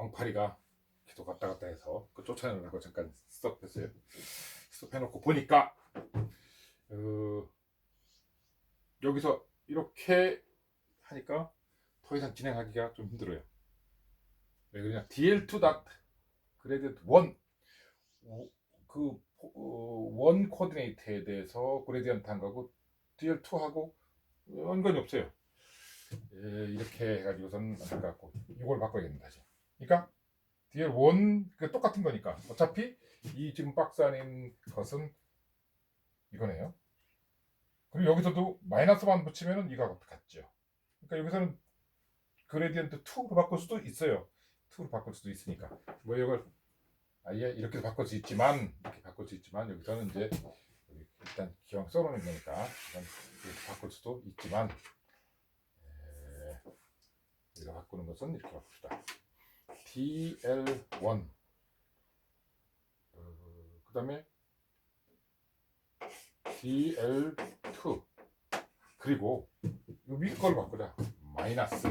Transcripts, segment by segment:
엉파리가 계속 왔다 갔다 해서 그 쫓아내려고 잠깐 스톱했어요. 스톱해놓고 보니까 어, 여기서 이렇게 하니까 더 이상 진행하기가 좀 힘들어요. 왜 그러냐? DL2 닷 그레디언트 1그 원 코디네이터에 대해서 그레디언트 한 거고 DL2하고 연관이 없어요. 예, 이렇게 해가지고선 안될 것 같고 이걸 바꿔야겠는데 다시. 그러니까 DL1 그 똑같은 거니까 어차피 이 지금 박스 있는 것은 이거네요. 그리고 여기서도 마이너스만 붙이면은 이거 같죠. 그러니까 여기서는 그레디언트 2로 바꿀 수도 있어요. 2로 바꿀 수도 있으니까. 뭐 이걸 아예 이렇게 바꿀 수 있지만 이렇게 바꿀 수 있지만 여기서는 이제 일단 기왕 써놓은 거니까 일단 이렇게 바꿀 수도 있지만 에, 우리가 바꾸는 것은 이렇게 바꿉시다. DL1 어, 그 다음에 DL2 그리고 이 위에 걸 바꾸자 마이너스.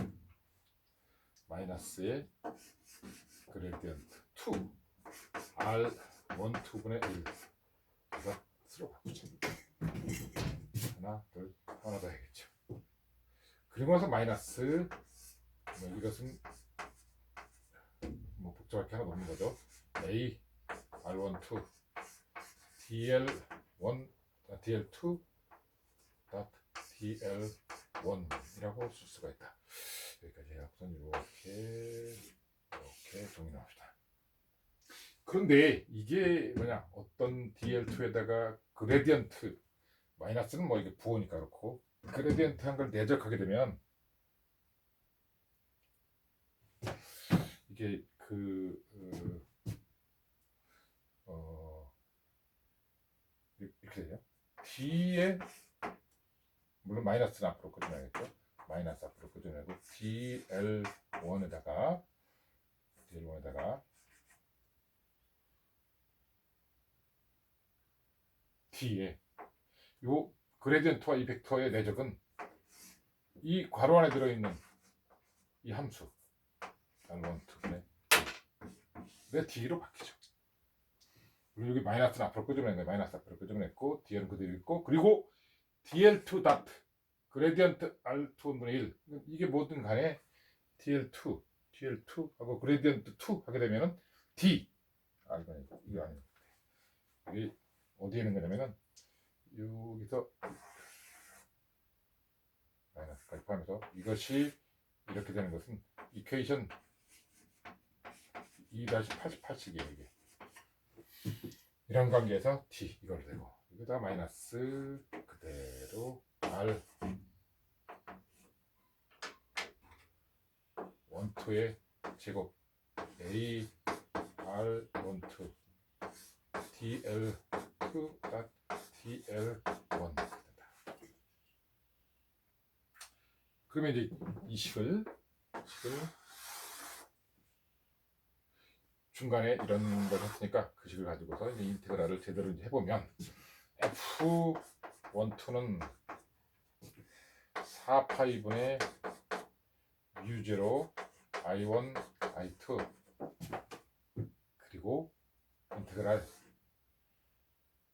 마이너스의 그레디언트 2 R 1 2분의 1 이거 쓰러 바꾸자 하나 둘 하나 더 해야겠죠. 그리고 나서 마이너스. 뭐 이것은 뭐 복잡하게 하나 넣는 거죠 A R12 DL1 DL2 DL1이라고 쓸 수가 있다. 여기까지 해갖고선 이렇게 이렇게 정리합시다. 그런데 이게 뭐냐 어떤 DL2에다가 그레디언트 마이너스는 뭐 이게 부호니까 그렇고 그레디언트 한 걸 내적하게 되면 이게 그 어, 어 이렇게 돼요. D에 물론 마이너스는 앞으로 끄집어내겠죠. 마이너스 앞으로 끄집어내고 DL1에다가 DL1에다가 D에 요 그레디언트와 이 벡터의 내적은 이 괄호 안에 들어있는 이 함수 R1, 2 내 D로 바뀌죠. 그리고 여기 마이너스는 앞으로 거예요. 마이너스 앞으로 끄집어냈고 DL은 그대로 있고 그리고 DL2 닷 그레디언트 R2분의 1 이게 뭐든 간에 DL2 DL2 하고 그레디언트 2 하게 되면은 D 아 이거 아니고 이거 아니고 이게 어디에 있는 거냐면은 여기서 마이너스까지 포함해서 이것이 이렇게 되는 것은 이퀘이션 2-88식이에요 이게. 이런 관계에서 t 이걸 되고. 여기다 마이너스 그대로 r. 원투의 제곱. A r 원투. Dl 2 dl 1 된다. 그러면 이제 이 식을 식을 중간에 이런 걸 했으니까 그 식을 가지고서 이제 인테그랄을 제대로 이제 해보면 f 1, 2는 4파이분의 u0 i1 i2 그리고 인테그랄.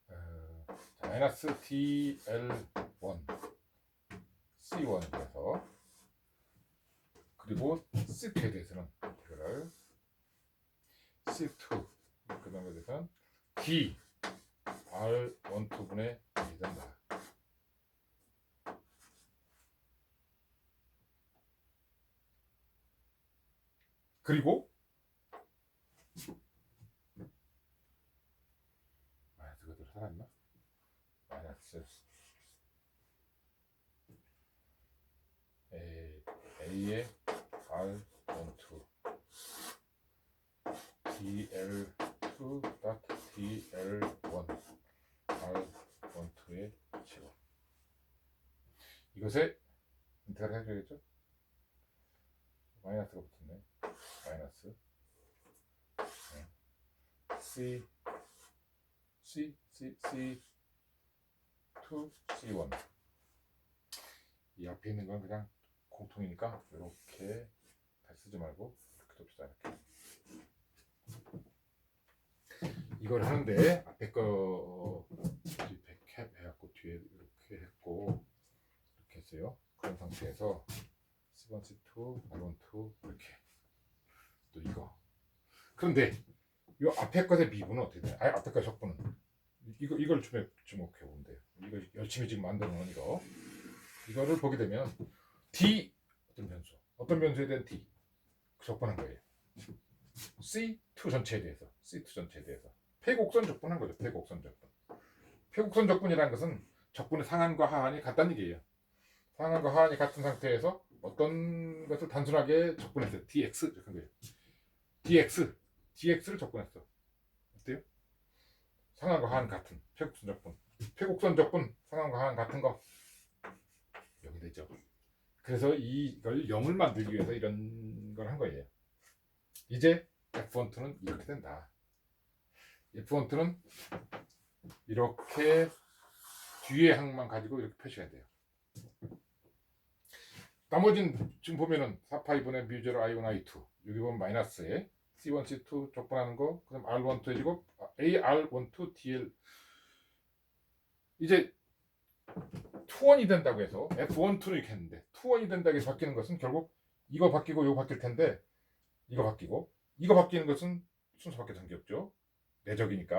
어, 자, 마이너스 dl1 c1이라서 그리고 c2에 대해서는 인테그랄 C2 그 다음에 대해서는 D R 1, 2분의 1이 된다. 그리고 마이너스 그대로 살았나? 마이너스 A, A의 R 1, 2 dl2.dl1 r12의 제곱 이것에 인테그랄 해줘야겠죠? 마이너스가 붙었네. 마이너스. 네. c c c c 2 c1 이 앞에 있는 건 그냥 공통이니까 이렇게 다시 쓰지 말고 이렇게 둡시다 이렇게 이걸 하는데 앞에 거 백캡 해갖고 뒤에 이렇게 했고 이렇게 했어요. 그런 상태에서 시번스 2, R1, 2 이렇게 또 이거. 그런데 이 앞에 것의 미분은 어떻게 돼? 아 앞에 것 적분은 이거 이걸 주목 주목해 돼요. 이거 열심히 지금 만들어 놓은 이거 이거를 보게 되면 D 어떤 변수 어떤 변수에 대한 D 적분한 거예요. C2 전체에 대해서 C2 전체에 대해서 폐곡선 적분한 거죠. 폐곡선 적분. 폐곡선 적분이라는 것은 적분의 상한과 하한이 같다는 얘기예요. 상한과 하한이 같은 상태에서 어떤 것을 단순하게 적분했어요. dx 한 거예요. dx, dx를 적분했어. 어때요? 상한과 하한 같은 폐곡선 적분. 폐곡선 적분 상한과 하한 같은 거 여기 되죠. 그래서 이걸 0을 만들기 위해서 이런 걸 한 거예요. 이제 F12는 이렇게 된다. F12는 이렇게 뒤에 항만 가지고 이렇게 표시해야 돼요. 나머지는 지금 보면은 4파이분의 뮤제로 I1, I2 여기 보면 마이너스에 C1, C2 적분하는 거 그다음 R1, 2 해지고 AR1, 2, DL 이제 2원이 된다고 해서 F1, 2를 이렇게 했는데 2원이 된다고 해서 바뀌는 것은 결국 이거 바뀌고 이거 바뀔 텐데 이거 바뀌고 이거 바뀌는 것은 순서 밖에 관계없죠. 내적이니까